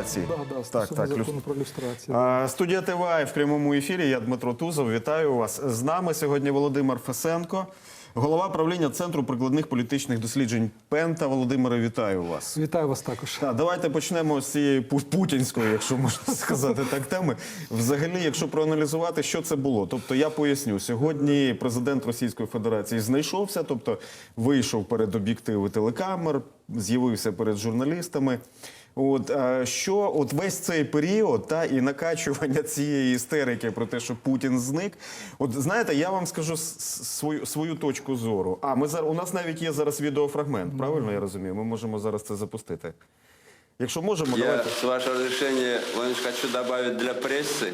люстрації. Да, да, так, так, закону про люстрацію. А, Студія ТВА в прямому ефірі. Я Дмитро Тузов. Вітаю вас. З нами сьогодні Володимир Фесенко, голова правління Центру прикладних політичних досліджень Пента. Володимире, вітаю вас. Вітаю вас також. Так, давайте почнемо з цієї пу- путінської, якщо можна сказати так, теми. Взагалі, якщо проаналізувати, що це було. Тобто я поясню, сьогодні президент Російської Федерації знайшовся, тобто вийшов перед об'єктиви телекамер, з'явився перед журналістами. От що от весь цей період та і накачування цієї істерики про те, що Путін зник. От знаєте, я вам скажу свою свою точку зору. А ми зараз у нас навіть є зараз відеофрагмент. Правильно я розумію? Ми можемо зараз це запустити. Якщо можемо, Я, давайте. с вашего разрешения, Владимир Ильич, хочу добавить для прессы.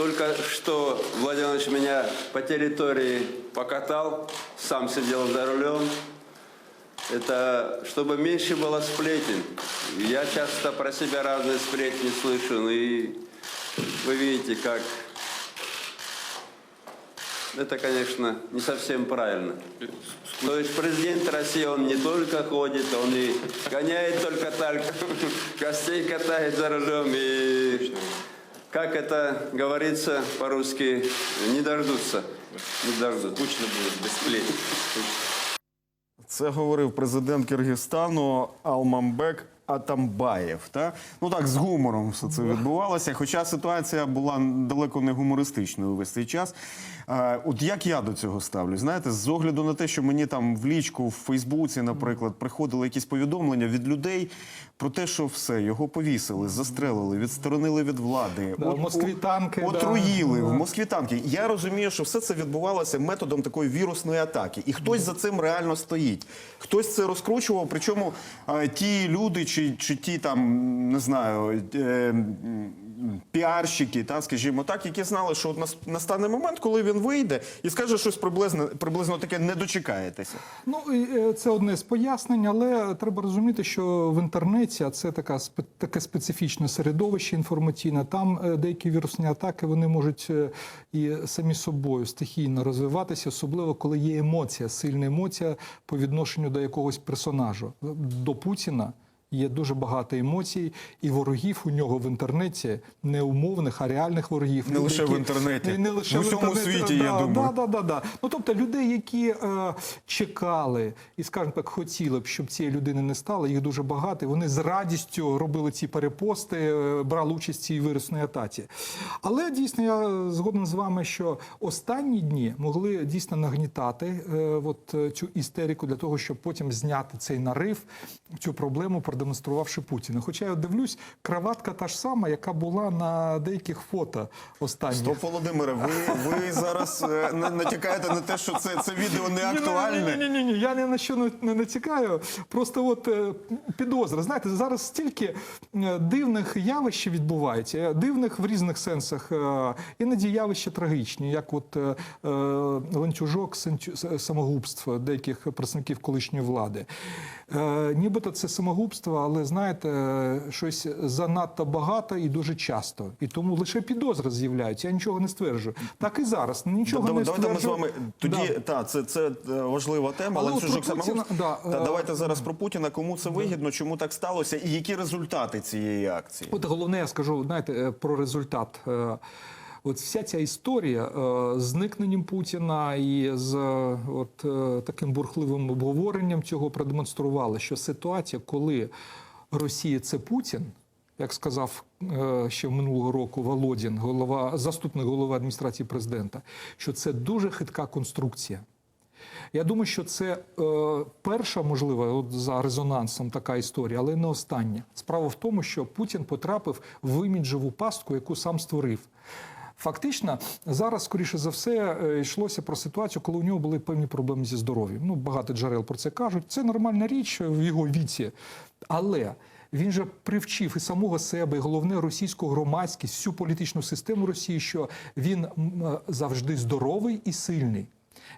Только что Владимир Владимирович меня по территории покатал, сам сидел за рулем. Это чтобы меньше было сплетен. Я часто про себя разные сплетни слышу, ну и вы видите, как это, конечно, не совсем правильно. То есть президент России, он не только ходит, он и гоняет только так, гостей катает за рулем. И, как это говорится по-русски, не дождутся. Не дождутся. Кучно будет без сплетен. Це говорив президент Киргизстану Алмамбек Атамбаєв. Та? Ну так, з гумором все це відбувалося. Хоча ситуація була далеко не гумористичною весь цей час. Е, От як я до цього ставлю? Знаєте, з огляду на те, що мені там в лічку в Фейсбуці, наприклад, приходили якісь повідомлення від людей про те, що все, його повісили, застрелили, відсторонили від влади. Да, в Москві танки, да. Отруїли, в Москві танки. Я розумію, що все це відбувалося методом такої вірусної атаки, і хтось за цим реально стоїть. Хтось це розкручував. Причому е, ті люди, чи, чи ті там не знаю. Піарщики, та скажімо так, які знали, що от настане момент, коли він вийде і скаже щось приблизно, приблизно таке, не дочекаєтеся. Ну е, це одне з пояснень, але треба розуміти, що в інтернеті а це така таке специфічне середовище інформаційне. Там е, деякі вірусні атаки вони можуть е, і самі собою стихійно розвиватися, особливо коли є емоція, сильна емоція по відношенню до якогось персонажу. До Путіна. Є дуже багато емоцій, і ворогів у нього в інтернеті не умовних, а реальних ворогів. Не лише в інтернеті. Не, не лише В в усьому інтернеті. світі, я да, думаю. Да, да, да, да. Ну тобто людей, які е, чекали і, скажімо так, хотіли б, щоб цієї людини не стало, їх дуже багато. Вони з радістю робили ці перепости, е, брали участь в цій вирусній атаці. Але дійсно я згоден з вами, що останні дні могли дійсно нагнітати е, от е, цю істерику для того, щоб потім зняти цей нарив, цю проблему, продемонструвавши Путіна. Хоча я дивлюсь, краватка та ж сама, яка була на деяких фото останніх. Стоп, Володимире, ви, ви зараз е, на- натякаєте на те, що це, це відео не актуальне. Ні, ні, ні, ні, я ні на що не, натякаю. Просто от е, підозра. Знаєте, зараз стільки е, дивних явищ відбувається, дивних в різних сенсах. Іноді явища трагічні, як от ланцюжок самогубств деяких представників колишньої влади. Нібито це самогубство, але знаєте, щось занадто багато і дуже часто. І тому лише підозри з'являються. Я нічого не стверджую. Так і зараз. Нічого Давай- не Давайте ми з вами тоді Да. та це, це е, важлива тема. Але Але чужок Путіна, самогубств. да, Та е, давайте зараз про Путіна. Кому це вигідно, чому так сталося, і які результати цієї акції? От головне, я скажу, знаєте, е, про результат. От вся ця історія е, з зникненням Путіна і з е, от е, таким бурхливим обговоренням цього продемонструвала, що ситуація, коли Росія це Путін, як сказав ще минулого року Володін, голова заступник голови адміністрації президента, що це дуже хитка конструкція. Я думаю, що це е, перша, можливо, от за резонансом така історія, але не остання. Справа в тому, що Путін потрапив в іміджеву пастку, яку сам створив. Фактично, зараз, скоріше за все, е, йшлося про ситуацію, коли у нього були певні проблеми зі здоров'ям. Ну, багато джерел про це кажуть. Це нормальна річ в його віці. Але він же привчив і самого себе, і головне російську громадськість, всю політичну систему Росії, що він е, завжди здоровий і сильний.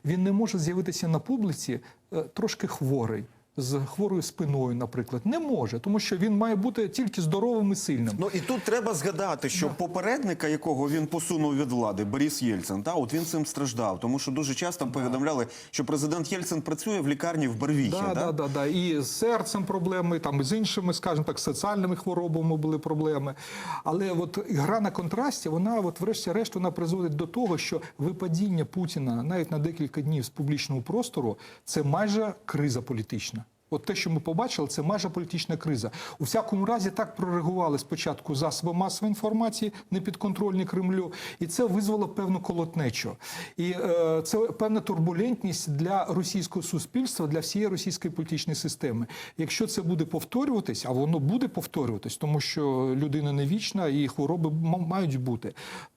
Він не може з'явитися на публіці е, трошки хворий. З хворою спиною, наприклад, не може, тому що він має бути тільки здоровим і сильним. Ну і тут треба згадати, що попередника, якого він посунув від влади, Борис Єльцин, та от він цим страждав, тому що дуже часто повідомляли, що президент Єльцин працює в лікарні в Барвіхі. Да, да, да, да. І з серцем проблеми, там і з іншими, скажімо так, соціальними хворобами були проблеми. Але от гра на контрасті, вона, от, врешті-решт, вона призводить до того, що випадіння Путіна навіть на декілька днів з публічного простору це майже криза політична. От те, що ми побачили, це майже політична криза. У всякому разі так прореагували спочатку засоби масової інформації, непідконтрольні Кремлю, і це визвало певну колотнечу. І е, це певна турбулентність для російського суспільства, для всієї російської політичної системи. Якщо це буде повторюватись, а воно буде повторюватись, тому що людина не вічна і хвороби мають бути.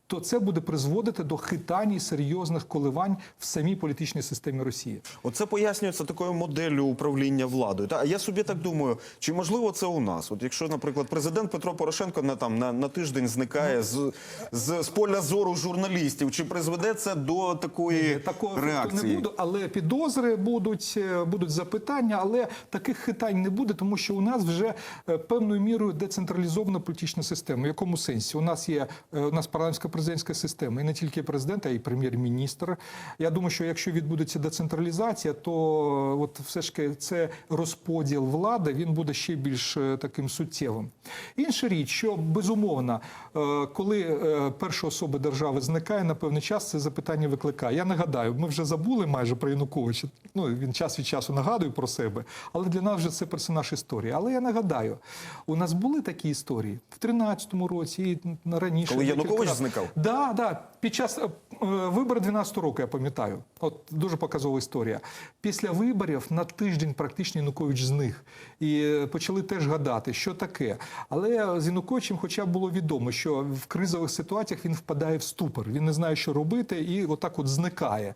То це буде призводити до хитань і серйозних коливань в самій політичній системі Росії. Оце пояснюється такою моделлю управління владою. Та я собі так думаю, чи можливо це у нас? От якщо, наприклад, президент Петро Порошенко на там на, на тиждень зникає з, з, з поля зору журналістів, чи призведе це до такої Такого реакції? не буду, але підозри будуть, е, будуть запитання, але таких хитань не буде, тому що у нас вже е, певною мірою децентралізована політична система. В якому сенсі? У нас є е, у нас парламентська президентська система, і не тільки президент, а й прем'єр-міністр. Я думаю, що якщо відбудеться децентралізація, то е, от все ж таки це розподіл влади він буде ще більш е, таким суттєвим. Інша річ, що безумовно, е, коли перша особа держави зникає на певний час, це запитання викликає. Я нагадаю, ми вже забули майже про Януковича. Ну він час від часу нагадує про себе, але для нас вже це персонаж історії. Але я нагадаю, у нас були такі історії в 13-му році і раніше. Коли Янукович раз. Зникав? Да, да. Під час е, виборів 12 року, я пам'ятаю. От дуже показова історія. Після виборів на тиждень практично Янукович зник. І е, почали теж гадати, що таке. Але з Януковичем, хоча б було відомо, що в кризових ситуаціях він впадає в ступор. Він не знає, що робити, і отак от зникає.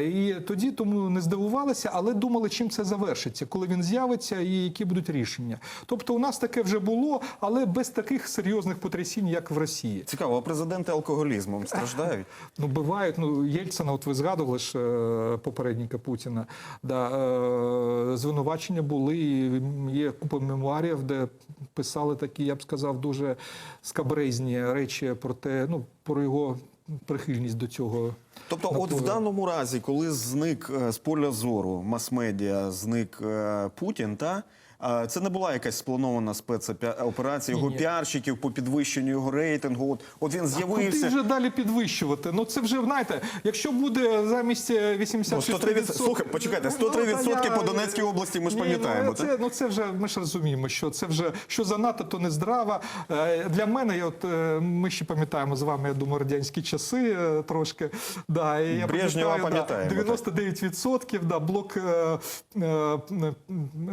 І тоді тому не здивувалися, але думали, чим це завершиться, коли він з'явиться і які будуть рішення. Тобто, у нас таке вже було, але без таких серйозних потрясінь, як в Росії. Цікаво, а президенти алкоголізмом страждають? Ну, бувають, ну, Єльцина, от ви згадували ж е, попередника Путіна. Да, е, звинувачення були, і є купа мемуарів, де писали такі, я б сказав, дуже скабрезні речі про те, ну, про його прихильність до цього. Тобто, от в даному разі, коли зник е, з поля зору мас-медіа, зник Путін, та це не була якась спланована спецоперація його піарщиків по підвищенню його рейтингу. От, от він Куди з'явився. вже далі підвищувати? Ну це вже знаєте, якщо буде замість е, 86 Ну, 103 відсотки. Слухай, почекайте, 103 відсотки по Донецькій області ми ж Ні, пам'ятаємо, Ну, це, ну це вже ми ж розуміємо, що це вже що занадто, то не здрава. Е, Для мене, я от е, ми ще пам'ятаємо з вами, я думаю, радянські часи е, трошки. Да, і я Брежнєва пам'ятаю, пам'ятаємо, Да, 99% да, блок е, е,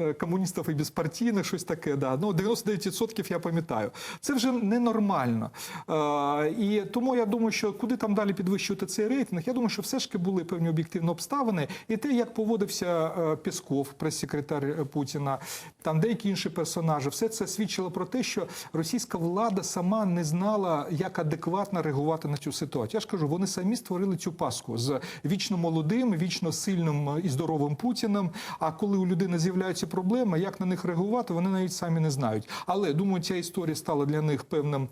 е, комуністів і безпартійних, щось таке. Да. Ну, 99% я пам'ятаю. Це вже ненормально. Е, і тому я думаю, що куди там далі підвищувати цей рейтинг, я думаю, що все ж таки були певні об'єктивні обставини. І те, як поводився е, Пєсков, прес-секретар е, Путіна, там деякі інші персонажі, все це свідчило про те, що російська влада сама не знала, як адекватно реагувати на цю ситуацію. Я ж кажу, вони самі створили цю паску з вічно молодим, вічно сильним е, і здоровим Путіним. А коли у людини з'являються проблеми, як на них реагувати, вони навіть самі не знають. Але думаю, ця історія стала для них певним.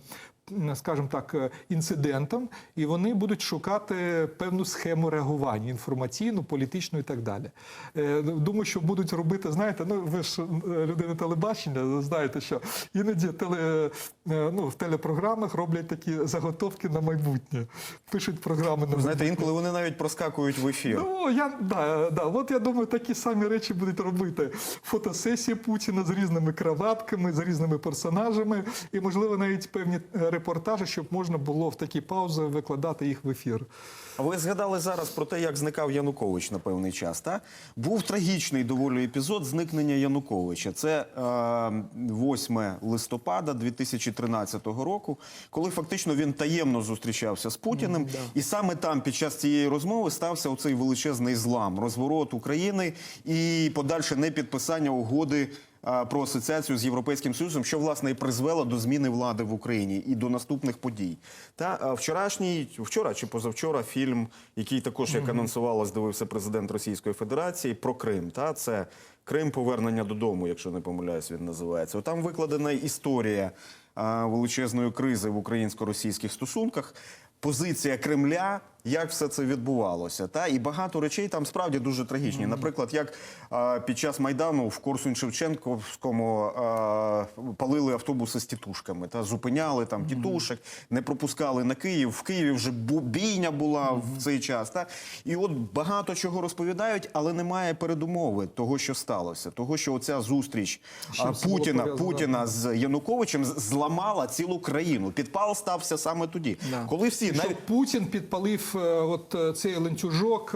М, Скажімо так, е, інцидентом, і вони будуть шукати певну схему реагування інформаційну, політичну і так далі. Е, Думаю, що будуть робити, знаєте, ну ви ж е, людина телебачення, знаєте, що іноді теле, е, ну, в телепрограмах роблять такі заготовки на майбутнє. Пишуть програми на Знаєте, інколи вони навіть проскакують в ефір. Ну, я, да, да, от я думаю, такі самі речі будуть робити. Фотосесії Путіна з різними краватками, з різними персонажами, і, можливо, навіть певні е, репортажі, щоб можна було в такі паузи викладати їх в ефір. А ви згадали зараз про те, як зникав Янукович на певний час. Та? Був трагічний доволі епізод зникнення Януковича. Це е, 8 листопада 2013 року, коли фактично він таємно зустрічався з Путіним. І саме там, під час цієї розмови, стався оцей величезний злам, розворот України і подальше непідписання угоди. А, про асоціацію з Європейським Союзом, що власне і призвело до зміни влади в Україні і до наступних подій. Та вчорашній, вчора чи позавчора, фільм, який також як анонсувалось, дивився президент Російської Федерації про Крим. Та це Крим повернення додому, якщо не помиляюсь, він називається. Там викладена історія величезної кризи в українсько-російських стосунках. Позиція Кремля, як все це відбувалося, та і багато речей там справді дуже трагічні. Наприклад, як а, під час майдану в Корсунь Шевченковському а, палили автобуси з тітушками, та зупиняли там тітушек, не пропускали на Київ. В Києві вже бійня була в цей час. Та і от багато чого розповідають, але немає передумови того, що сталося, того, що оця зустріч чим Путіна? Путіна з Януковичем зламала цілу країну. Підпал стався саме тоді, Да. коли всі Що навіть Путін підпалив е, от е, цей ланцюжок,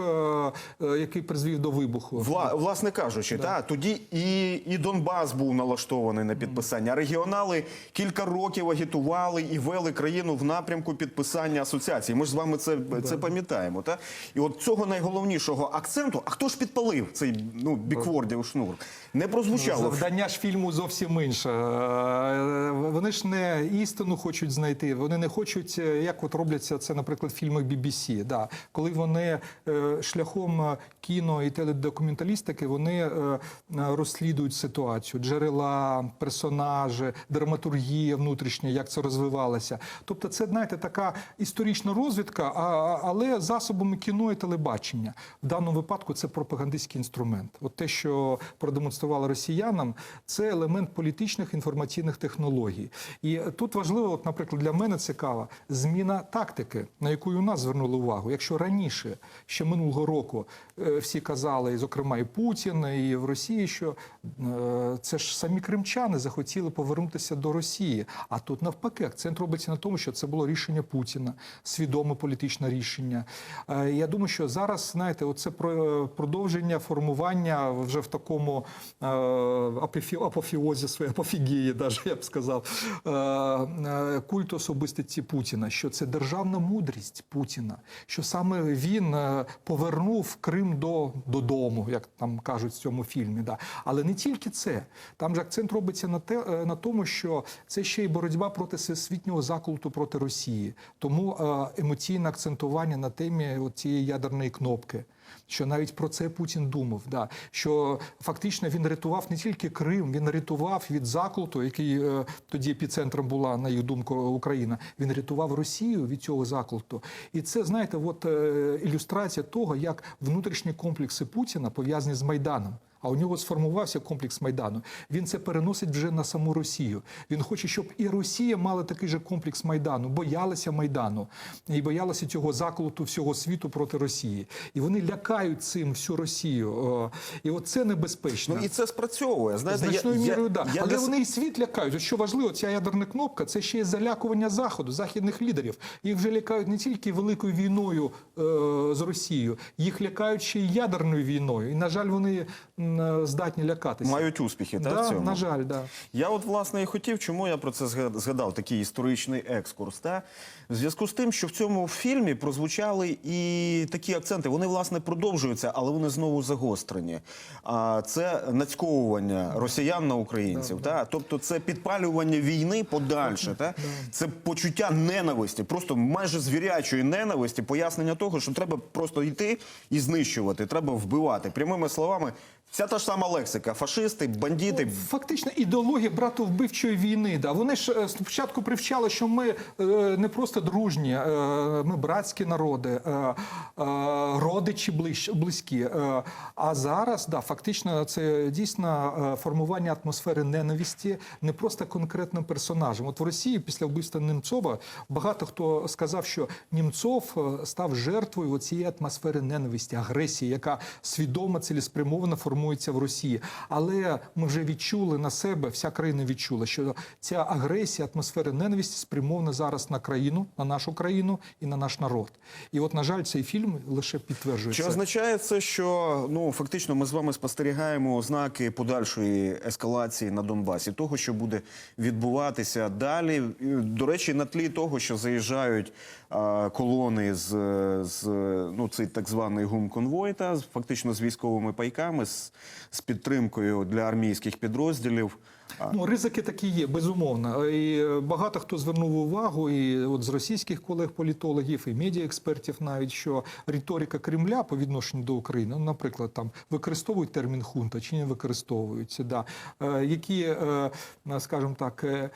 е, який призвів до вибуху. Вла, власне кажучи, та тоді і, і Донбас був налаштований на підписання. Регіонали кілька років агітували і вели країну в напрямку підписання асоціації. Ми ж з вами це, це пам'ятаємо. Та і от цього найголовнішого акценту. А хто ж підпалив цей ну біквордів шнур? Не прозвучало. Завдання ж фільму зовсім інше. Вони ж не істину хочуть знайти. Вони не хочуть, як от робляться це, наприклад, в фільмах BBC. Да. Коли вони е, шляхом е, кіно і теледокументалістики вони е, розслідують ситуацію, джерела, персонажі, драматургія внутрішня, як це розвивалося. Тобто, це знаєте, така історична розвідка, але засобами кіно і телебачення. В даному випадку це пропагандистський інструмент. От те, що продемонстрували росіянам, це елемент політичних інформаційних технологій. І тут важливо, от, наприклад, для мене цікава зміна тактики, на яку у нас звернули увагу. Якщо раніше, ще минулого року, е, всі казали, і, зокрема, і Путін, і в Росії, що е, це ж самі кримчани захотіли повернутися до Росії. А тут навпаки, акцент робиться на тому, що це було рішення Путіна, свідоме політичне рішення. Е, Я думаю, що зараз, знаєте, оце про- продовження формування вже в такому апофіозі своєї апофігії, даже, я б сказав, е, особистості Путіна, що це державна мудрість Путіна, що саме він е, повернув Крим до, додому, як там кажуть в цьому фільмі. Да. Але не тільки це. Там же акцент робиться на, те, е, на тому, що це ще й боротьба проти всесвітнього заколоту проти Росії. Тому е, емоційне акцентування на темі цієї ядерної кнопки. Що навіть про це Путін думав, да що фактично він рятував не тільки Крим, він рятував від заклуту, який е, тоді епіцентром була, на їх думку, Україна. Він рятував Росію від цього заклуту, І це знаєте, от е, ілюстрація того, як внутрішні комплекси Путіна пов'язані з Майданом. А у нього сформувався комплекс Майдану. Він це переносить вже на саму Росію. Він хоче, щоб і Росія мала такий же комплекс Майдану, боялася Майдану і боялася цього заколоту всього світу проти Росії. І вони лякають цим всю Росію. І от це небезпечно. Ну і це спрацьовує. Знаєте, Значною я, мірою, я, да. я але для- вони і світ лякають. От що важливо, ця ядерна кнопка це ще є залякування заходу, західних лідерів. Їх вже лякають не тільки великою війною е, з Росією, їх лякають ще й ядерною війною. І на жаль, вони здатні лякатися. мають успіхи. та, да, в цьому? на жаль, да. Я от власне і хотів, чому я про це зга- згадав, такий історичний екскурс. Та? В зв'язку з тим, що в цьому фільмі прозвучали і такі акценти, вони власне продовжуються, але вони знову загострені. А це нацьковування росіян на українців. Та? Тобто це підпалювання війни подальше. Та? Це почуття ненависті, просто майже звірячої ненависті, пояснення того, що треба просто йти і знищувати, треба вбивати. Прямими словами, вся та ж сама лексика: фашисти, бандити. Фактично ідеологія братовбивчої війни. Да. Вони ж е, спочатку привчали, що ми е, не просто дружні, е, ми братські народи, родичі близькі. А зараз да, фактично це дійсно формування атмосфери ненависті не просто конкретним персонажем. От в Росії після вбивства Немцова багато хто сказав, що Німцов став жертвою цієї атмосфери ненависті, агресії, яка свідомо цілеспрямовано формується в Росії. Але ми вже відчули на себе, вся країна відчула, що ця агресія, атмосфера ненависті спрямована зараз на країну, на нашу країну і на наш народ. І от, на жаль, цей фільм лише підтверджує. Чи це. означає це, що ну фактично ми з вами спостерігаємо ознаки подальшої ескалації на Донбасі, того, що буде відбуватися далі? До речі, на тлі того, що заїжджають колони з, з ну цей так званий гумконвой, та з- фактично з військовими пайками, з, з підтримкою для армійських підрозділів. Ну, ризики такі є, безумовно. І е, багато хто звернув увагу, і от з російських колег-політологів, і медіаекспертів навіть, що риторика Кремля по відношенню до України, ну, наприклад, там використовують термін хунта чи не використовують, да. Е, які, е, скажімо так, е,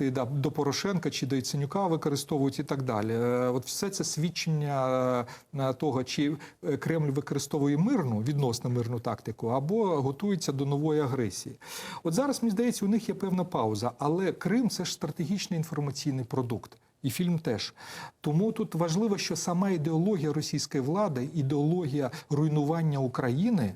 да, до Порошенка чи до Яценюка використовують і так далі. От все це свідчення того, чи Кремль використовує мирну, відносно мирну тактику, або готується до нової агресії. От зараз, мені здається, у них є певна пауза, але Крим це ж стратегічний інформаційний продукт. І фільм теж. Тому тут важливо, що сама ідеологія російської влади, ідеологія руйнування України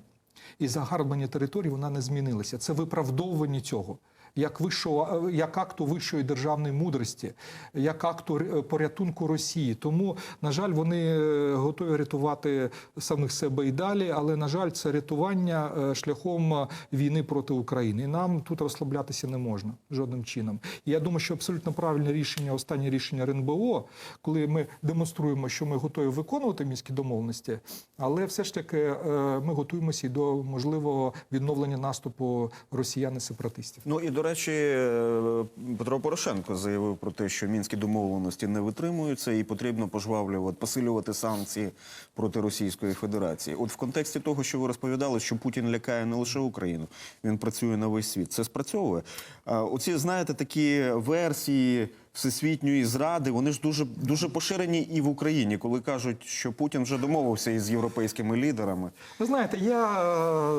і загарбання територій, вона не змінилася. Це виправдовування цього. Як вищого, як акту вищої державної мудрості, як акту ре- порятунку Росії. Тому, на жаль, вони е, готові рятувати самих себе і далі. Але на жаль, це рятування е, шляхом е, війни проти України. І нам тут розслаблятися не можна жодним чином. І я думаю, що абсолютно правильне рішення, останнє рішення РНБО, коли ми демонструємо, що ми готові виконувати мінські домовленості, але все ж таки е, ми готуємося і до можливого відновлення наступу росіян і сепаратистів. Ну і до речі, е, Петро Порошенко заявив про те, що мінські домовленості не витримуються, і потрібно пожвавлювати, посилювати санкції проти Російської Федерації. От в контексті того, що ви розповідали, що Путін лякає не лише Україну, він працює на весь світ. Це спрацьовує. Оці знаєте такі версії. Всесвітньої зради вони ж дуже дуже поширені і в Україні, коли кажуть, що Путін вже домовився із європейськими лідерами. Ви знаєте, я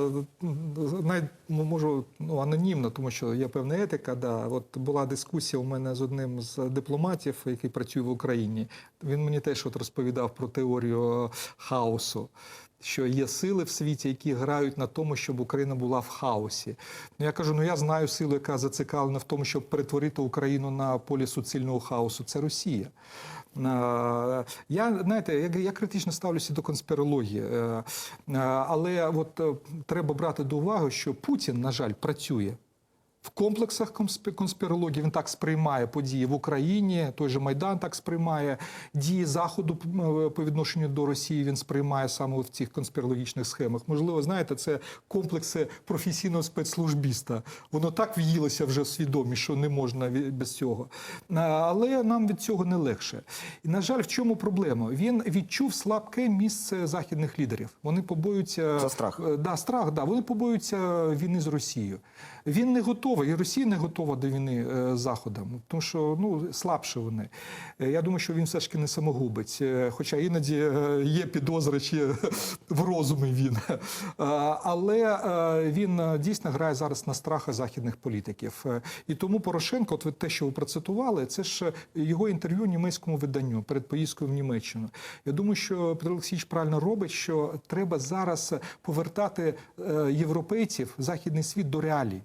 е, навіть ну, можу ну, анонімно, тому що є певна етика. Да. От була дискусія у мене з одним з дипломатів, який працює в Україні. Він мені теж от розповідав про теорію хаосу. Що є сили в світі, які грають на тому, щоб Україна була в хаосі. Ну я кажу: ну я знаю силу, яка зацікавлена в тому, щоб перетворити Україну на полі суцільного хаосу. Це Росія. Я знаєте, я, я критично ставлюся до конспірології, Е, е, але от е, треба брати до уваги, що Путін, на жаль, працює. В комплексах конспі- конспірології він так сприймає події в Україні, той же Майдан так сприймає дії Заходу по відношенню до Росії. Він сприймає саме в цих конспірологічних схемах. Можливо, знаєте, це комплекси професійного спецслужбіста. Воно так в'їлося вже в свідомість, що не можна без цього. Але нам від цього не легше. І на жаль, в чому проблема? Він відчув слабке місце західних лідерів. Вони побоюються Це страх. Е, Да, страх, да. Вони побоюються війни з Росією. Він не готовий, і Росія не готова до війни е, з Заходом, тому що ну, слабше вони. Е, Я думаю, що він все ж таки не самогубець. Е, Хоча іноді е, є підозри, чи в розумі він. Е, Але е, він е, дійсно грає зараз на страхи західних політиків. Е, І тому Порошенко, от те, що ви процитували, це ж його інтерв'ю німецькому виданню перед поїздкою в Німеччину. Я думаю, що Петро Олексійович правильно робить, що треба зараз повертати е, європейців, західний світ до реалій.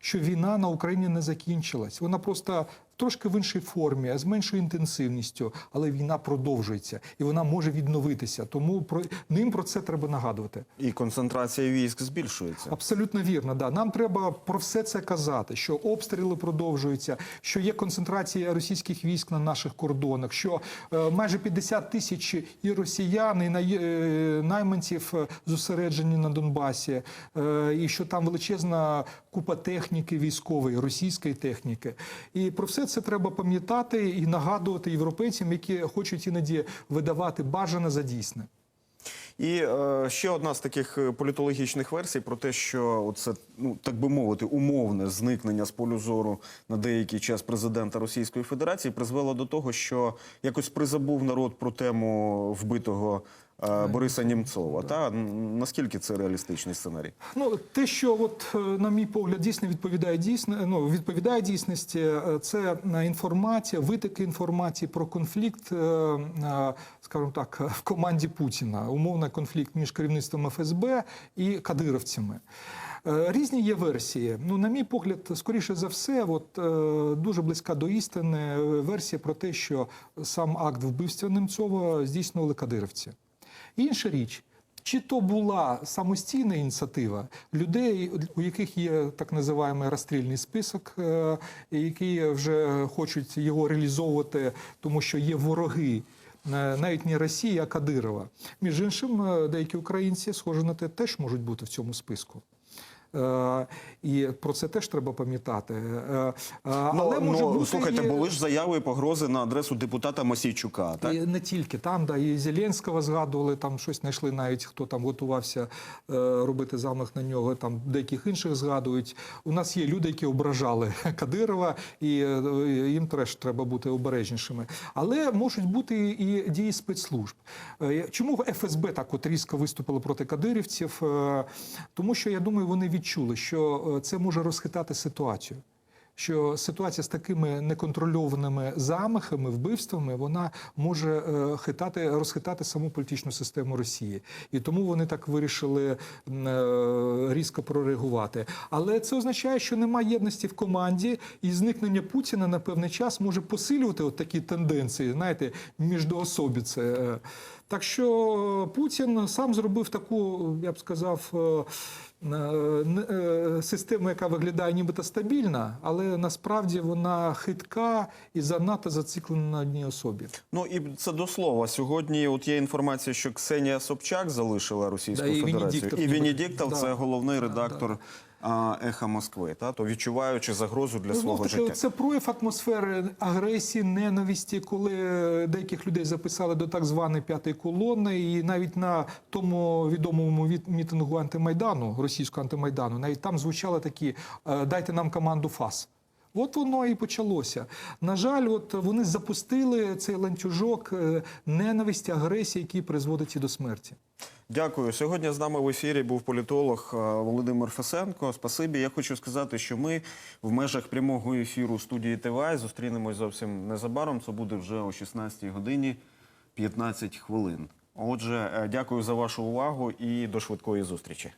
Що війна на Україні не закінчилась. Вона просто трошки в іншій формі, з меншою інтенсивністю, але війна продовжується і вона може відновитися. Тому про ним про це треба нагадувати. І концентрація військ збільшується. Абсолютно вірно. Да. Нам треба про все це казати, що обстріли продовжуються, що є концентрація російських військ на наших кордонах, що е, майже 50 тисяч і росіян, і най, е, найманців е, зосереджені на Донбасі, е, і що там величезна купа техніки військової, російської техніки. І про все це треба пам'ятати і нагадувати європейцям, які хочуть іноді видавати бажане за дійсне. І е, ще одна з таких е, політологічних версій про те, що це, ну так би мовити, умовне зникнення з полю зору на деякий час президента Російської Федерації призвело до того, що якось призабув народ про тему вбитого Бориса Німцова. Та наскільки це реалістичний сценарій? Ну, те, що от, е, на мій погляд, дійсно відповідає дійсно, ну, відповідає дійсності, е, це е, інформація, витоки інформації про конфлікт, е, е, скажімо так, в команді Путіна, умовно конфлікт між керівництвом ФСБ і кадировцями. Е, Різні є версії. Ну, на мій погляд, скоріше за все, от, е, дуже близька до істини е, версія про те, що сам акт вбивства Немцова здійснювали кадировці. Інша річ. Чи то була самостійна ініціатива людей, у яких є так називаємий розстрільний список, е, які вже хочуть його реалізовувати, тому що є вороги е, навіть не Росії, а Кадирова. Між іншим, е, деякі українці, схоже на те, теж можуть бути в цьому списку. Е, І про це теж треба пам'ятати. Е, Ну, Але може ну, бути слухайте, були ж заяви і погрози на адресу депутата Мосійчука. Так? і не тільки там, да, і Зеленського згадували, там щось знайшли навіть, хто там готувався е, робити замах на нього, там деяких інших згадують. У нас є люди, які ображали Кадирова, і їм теж треба бути обережнішими. Але можуть бути і дії спецслужб. Чому ФСБ так от різко виступило проти кадирівців? Тому що я думаю, вони відчули, що е, це може розхитати ситуацію що ситуація з такими неконтрольованими замахами, вбивствами, вона може е, хитати, розхитати саму політичну систему Росії. І тому вони так вирішили е, різко прореагувати. Але це означає, що немає єдності в команді, і зникнення Путіна на певний час може посилювати от такі тенденції, знаєте, міждоособіце. Е, Так що Путін сам зробив таку, я б сказав, е, е, е, систему, яка виглядає нібито стабільна, але насправді вона хитка і занадто зациклена на одній особі. Ну і це до слова. Сьогодні от є інформація, що Ксенія Собчак залишила Російську Да, і Федерацію. Венедіктов і. Венедіктов Да. це головний редактор а, Еха Москви, та то відчуваючи загрозу для свого Ну, таки, життя. це прояв атмосфери агресії, ненависті, коли деяких людей записали до так званої п'ятої колони, і навіть на тому відомому мітингу антимайдану, російського антимайдану, навіть там звучали такі е, дайте нам команду ФАС. От воно і почалося. На жаль, от вони запустили цей ланцюжок е, ненависті, агресії, який призводить і до смерті. Дякую. Сьогодні з нами в ефірі був політолог Володимир Фесенко. Спасибі. Я хочу сказати, що ми в межах прямого ефіру студії ТВА зустрінемось зовсім незабаром. Це буде вже о 16 годині 15 хвилин. Отже, е, дякую за вашу увагу і до швидкої зустрічі.